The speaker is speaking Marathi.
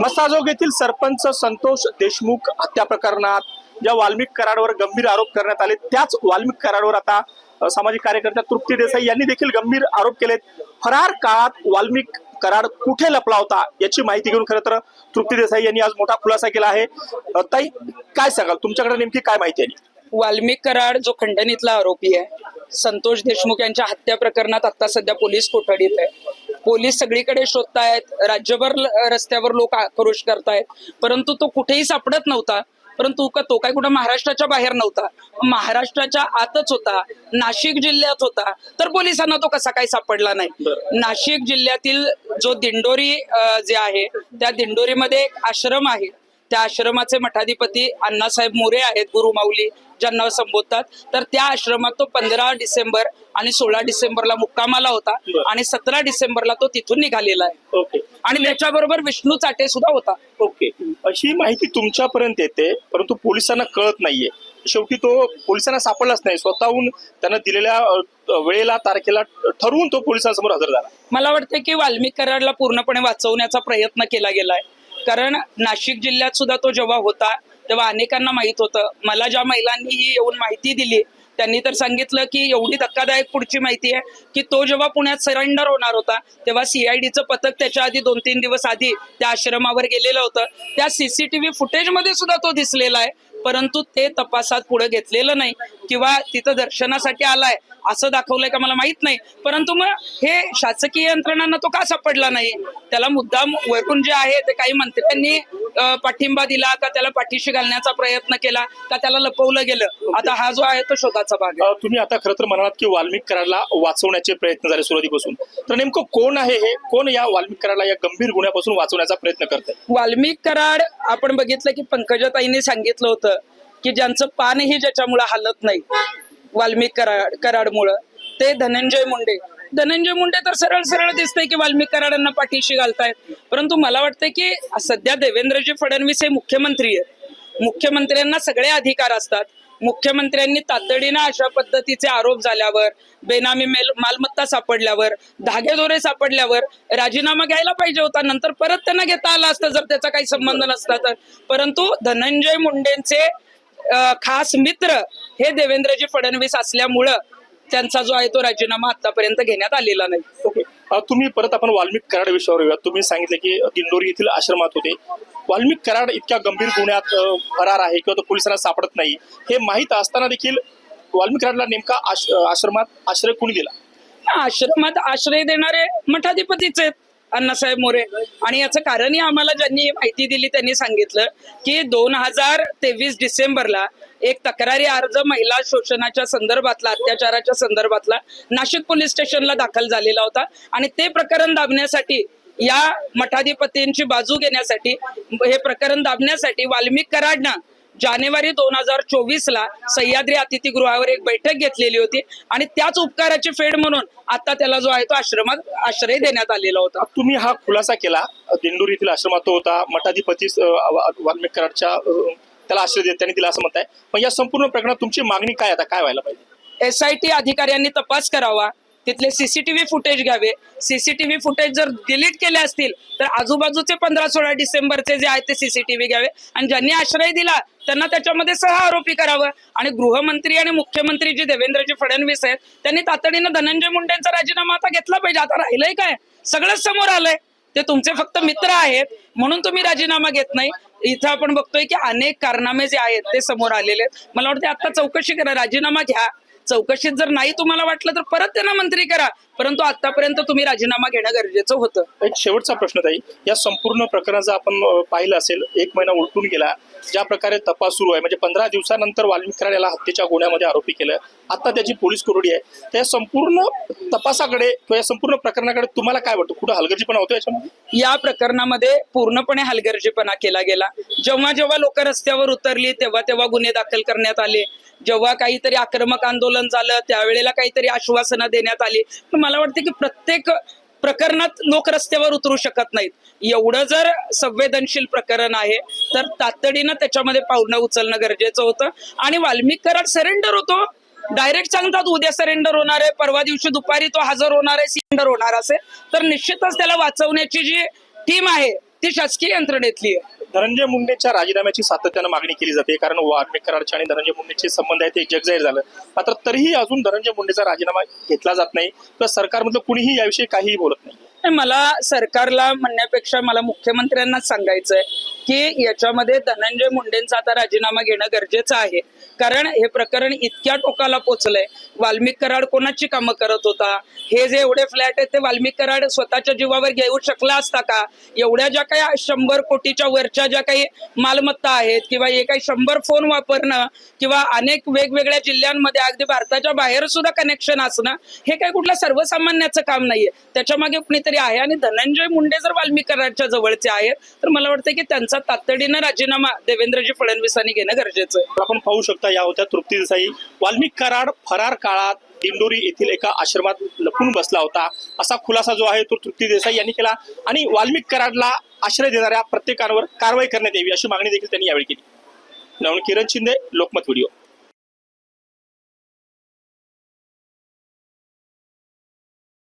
मसाजोग येथील सरपंच संतोष देशमुख हत्या प्रकरणात ज्या वाल्मिक कराडवर गंभीर आरोप करण्यात आले त्याच वाल्मिक कराडवर आता सामाजिक कार्यकर्त्या तृप्ती देसाई यांनी देखील गंभीर आरोप केलेत. फरार काळात वाल्मिक कराड कुठे लपला होता याची माहिती घेऊन खरं तर तृप्ती देसाई यांनी आज मोठा खुलासा केला आहे. ताई काय सांगाल? तुमच्याकडे नेमकी काय माहिती आहे? वाल्मिक कराड जो खंडणीतला आरोपी आहे संतोष देशमुख यांच्या हत्या प्रकरणात आता सध्या पोलीस कोठडीत आहे. पोलीस सगळीकडे शोधतायत राज्यभर रस्त्यावर लोक आक्रोश करतायत. परंतु तो कुठेही सापडत नव्हता. परंतु का तो काय कुठं महाराष्ट्राच्या बाहेर नव्हता. महाराष्ट्राच्या आतच होता नाशिक जिल्ह्यात होता. तर पोलिसांना तो कसा काय सापडला नाही. नाशिक जिल्ह्यातील जो दिंडोरी जे आहे त्या दिंडोरीमध्ये एक आश्रम आहे. त्या आश्रमाचे मठाधिपती अण्णासाहेब मोरे आहेत गुरुमाऊली ज्यांना संबोधतात. तर त्या आश्रमात तो पंधरा डिसेंबर आणि सोळा डिसेंबरला मुक्कामाला होता. आणि सतरा डिसेंबरला तो तिथून निघालेला आहे. ओके. आणि त्याच्याबरोबर विष्णू चाटे सुद्धा होता. ओके. ही माहिती तुमच्यापर्यंत येते परंतु पोलिसांना कळत नाहीये. शेवटी तो पोलिसांना सापडलाच नाही. स्वतःहून त्यांना दिलेल्या वेळेला तारखेला ठरवून तो पोलिसांसमोर हजर झाला. मला वाटतं की वाल्मिक कराडला पूर्णपणे वाचवण्याचा प्रयत्न केला गेलाय. कारण नाशिक जिल्ह्यात सुद्धा तो जेव्हा होता तेव्हा अनेकांना माहीत होतं. मला ज्या महिलांनी ही येऊन माहिती दिली त्यांनी तर सांगितलं की एवढी धक्कादायक पुढची माहिती आहे की तो जेव्हा पुण्यात सरेंडर होणार होता तेव्हा सीआयडीचं पथक त्याच्या आधी दोन तीन दिवस आधी त्या आश्रमावर गेलेलं होतं. त्या सीसीटीव्ही फुटेजमध्ये सुद्धा तो दिसलेला आहे परंतु ते तपासात पुढे घेतलेलं नाही. किंवा तिथं दर्शनासाठी आलाय असं दाखवलंय का मला माहीत नाही. परंतु मग हे शासकीय यंत्रणांना तो का सापडला नाही? त्याला मुद्दाम वरून जे आहे ते काही मंत्र्यांनी पाठिंबा दिला का त्याला पाठीशी घालण्याचा प्रयत्न केला का त्याला लपवलं गेलं? आता हा जो आहे तो शोधाचा भाग आहे. तुम्ही आता खरं तर म्हणालात की वाल्मिक कराडला वाचवण्याचे प्रयत्न झाले सुरुवातीपासून. तर नेमकं कोण आहे हे? कोण या वाल्मिक कराडला या गंभीर गुन्ह्यापासून वाचवण्याचा प्रयत्न करत वाल्मिक कराड आपण बघितलं की पंकजाताईंनी सांगितलं होतं की ज्यांचं पानही ज्याच्यामुळं हालत नाही वाल्मिक कराड कराडमुळं. ते धनंजय मुंडे. धनंजय मुंडे तर सरळ सरळ दिसतंय की वाल्मिक कराडांना पाठीशी घालतायत. परंतु मला वाटतंय की सध्या देवेंद्रजी फडणवीस हे मुख्यमंत्री आहेत. मुख्यमंत्र्यांना सगळे अधिकार असतात. मुख्यमंत्र्यांनी तातडीनं अशा पद्धतीचे आरोप झाल्यावर बेनामी मेल मालमत्ता सापडल्यावर धागेदोरे सापडल्यावर राजीनामा घ्यायला पाहिजे होता. नंतर परत त्यांना घेता आला असतं जर त्याचा काही संबंध नसता तर. परंतु धनंजय मुंडेंचे खास मित्र हे देवेंद्रजी फडणवीस असल्यामुळं त्यांचा जो आहे तो राजीनामा आतापर्यंत घेण्यात आलेला नाही. ओके तुम्ही परत आपण वाल्मिक कराड विषयावर येऊयात. तुम्ही सांगितलं की दिंडोरी येथील आश्रमात होते. वाल्मिक कराड इतक्या गंभीर गुन्ह्यात फरार आहे किंवा तो पोलिसांना सापडत नाही हे माहीत असताना देखील वाल्मिक कराडला नेमका आश- आश्रमात आश्रय कोणी दिला? आश्रमात आश्रय देणारे मठाधिपतीच आहेत. अण्णासाहेब मोरे. आणि याचं कारणही आम्हाला ज्यांनी माहिती दिली त्यांनी सांगितलं की दोन हजार तेवीस डिसेंबरला एक तक्रारी अर्ज महिला शोषणाच्या संदर्भातला अत्याचाराच्या संदर्भातला नाशिक पोलीस स्टेशनला दाखल झालेला होता. आणि ते प्रकरण दाबण्यासाठी या मठाधिपतींची बाजू घेण्यासाठी हे प्रकरण दाबण्यासाठी वाल्मिक कराडनं जानेवारी दोन हजार चोवीस ला सह्याद्री अतिथीगृहावर एक बैठक घेतलेली होती आणि त्याच उपकाराची फेड म्हणून आता त्याला जो आहे तो आश्रमात आश्रय देण्यात आलेला होता. तुम्ही हा खुलासा केला. दिंडोरी येथील आश्रमात तो होता. मठाधिपती अ, वा- वाल्मिक कराडच्या अ, त्याला आश्रय देत त्यांनी दिला असं म्हणताय. पण या संपूर्ण प्रकरणात तुमची मागणी काय आता काय व्हायला पाहिजे? एस आय टी अधिकाऱ्यांनी तपास करावा. तिथले सीसीटीव्ही फुटेज घ्यावे. सीसीटीव्ही फुटेज जर डिलीट केले असतील तर आजूबाजूचे पंधरा सोळा डिसेंबरचे जे आहेत ते सीसीटीव्ही घ्यावे. आणि ज्यांनी आश्रय दिला त्यांना त्याच्यामध्ये सह आरोपी करावं. आणि गृहमंत्री आणि मुख्यमंत्री जे देवेंद्रजी फडणवीस आहेत त्यांनी तातडीनं धनंजय मुंडेंचा राजीनामा आता घेतला पाहिजे. आता राहिलंय काय? सगळंच समोर आलंय. ते तुमचे फक्त मित्र आहेत म्हणून तुम्ही राजीनामा घेत नाही. इथं आपण बघतोय की अनेक कारनामे जे आहेत ते समोर आलेले आहेत. मला वाटते आता चौकशी करा राजीनामा घ्या. चौकशीत जर नाही तुम्हाला वाटलं तर परत त्यांना मंत्री करा. परंतु आतापर्यंत तुम्ही राजीनामा घेणं गरजेचं होतं. एक शेवटचा प्रश्न ताई या संपूर्ण प्रकरणाचा आपण पाहिलं असेल एक महिना उलटून गेला ज्या प्रकारे तपास सुरू आहे म्हणजे पंधरा दिवसानंतर वाल्मिक कराड याला हत्येच्या गुन्ह्यामध्ये आरोपी केलं आता त्याची पोलीस कोरडी आहे त्या संपूर्ण तपासाकडे किंवा या संपूर्ण प्रकरणाकडे तुम्हाला काय वाटतं? कुठं हलगर्जीपणा होतो याच्यामध्ये? या प्रकरणामध्ये पूर्णपणे हलगर्जीपणा केला गेला. जेव्हा जेव्हा लोक रस्त्यावर उतरली तेव्हा तेव्हा गुन्हे दाखल करण्यात आले. जेव्हा काहीतरी आक्रमक आंदोलन झालं त्यावेळेला काहीतरी आश्वासनं देण्यात आली. पण मला वाटतं की प्रत्येक प्रकरणात लोक रस्त्यावर उतरू शकत नाहीत. एवढं जर संवेदनशील प्रकरण आहे तर तातडीनं त्याच्यामध्ये पावलं उचलणं गरजेचं होतं. आणि वाल्मिक कराड सरेंडर होतो. डायरेक्ट सांगतात उद्या सरेंडर होणार आहे परवा दिवशी दुपारी तो हजर होणार आहे सिलेंडर होणार असेल. तर निश्चितच त्याला वाचवण्याची जी टीम आहे ती शासकीय यंत्रणेतली आहे. धनंजय मुंडेच्या राजीनाम्याची सातत्यानं मागणी केली जाते. कारण वाल्मिक कराडचे आणि धनंजय मुंडेचे संबंध आहे ते जगजाहीर झालं. मात्र तरीही अजून धनंजय मुंडेचा राजीनामा घेतला जात नाही. तर सरकारमधलं कुणीही याविषयी काहीही बोलत नाही मला सरकारला म्हणण्यापेक्षा मला मुख्यमंत्र्यांनाच सांगायचंय. की याच्यामध्ये धनंजय मुंडेंचा आता राजीनामा घेणं गरजेचं आहे. कारण हे प्रकरण इतक्या टोकाला पोचलंय. वाल्मिक कराड कोणाची कामं करत होता? हे जे एवढे फ्लॅट आहेत ते वाल्मिक कराड स्वतःच्या जीवावर घेऊ शकला असता का? एवढ्या ज्या काही शंभर कोटीच्या वरच्या ज्या काही मालमत्ता आहेत किंवा हे काही शंभर फोन वापरणं किंवा अनेक वेगवेगळ्या जिल्ह्यांमध्ये अगदी भारताच्या बाहेर सुद्धा कनेक्शन असणं हे काही कुठलं सर्वसामान्याचं काम नाहीये. त्याच्यामागे कुणीतरी आहे आणि धनंजय मुंडे जर वाल्मिक कराडच्या जवळचे आहेत तर मला वाटतं की त्यांचं तातडीनं राजीनामा देवेंद्रजी फडणवीसांनी घेणं गरजेचं आहे. आपण पाहू शकता या होत्या तृप्ती देसाई वाल्मिक कराड फरार काळात दिंडोरी येथील एका आश्रमात लपून बसला होता. असा खुलासा जो आहे तो तृप्ती देसाई यांनी केला. आणि वाल्मिक कराडला आश्रय देणाऱ्या प्रत्येकावर कारवाई करण्यात यावी अशी मागणी देखील त्यांनी यावेळी केली. किरण शिंदे लोकमत व्हिडिओ.